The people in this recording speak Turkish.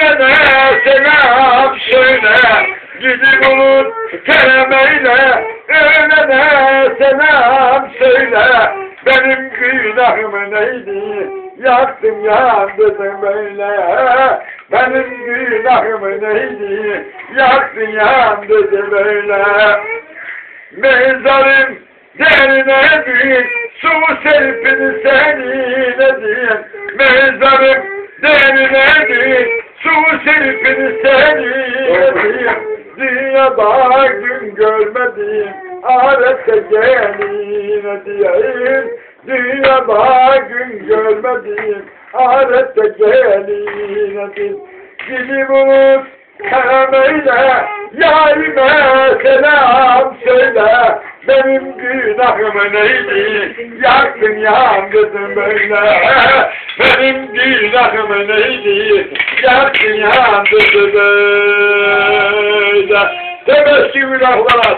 Ölene selam söyle Gidip bulut keremeyle Ölene selam söyle Benim günahım neydi? Yaktım yandırdın böyle. Benim günahım neydi? Yaktın yandırdın böyle. Mezarım derine büyük Su serpini seninle diye Mezarım derine büyük Serpini seninle diye Dünyada gün görmedim. Ahirette geline diyeyim. Dünyada gün görmedim. Ahirette geline diyeyim Dili bulut Karameyle yarime selam söyle. Benim günahım neydi? Yaktın yandırdın böyle Benim günahım neydi? Yaktın yandırdın böyle Tebessüm günahlara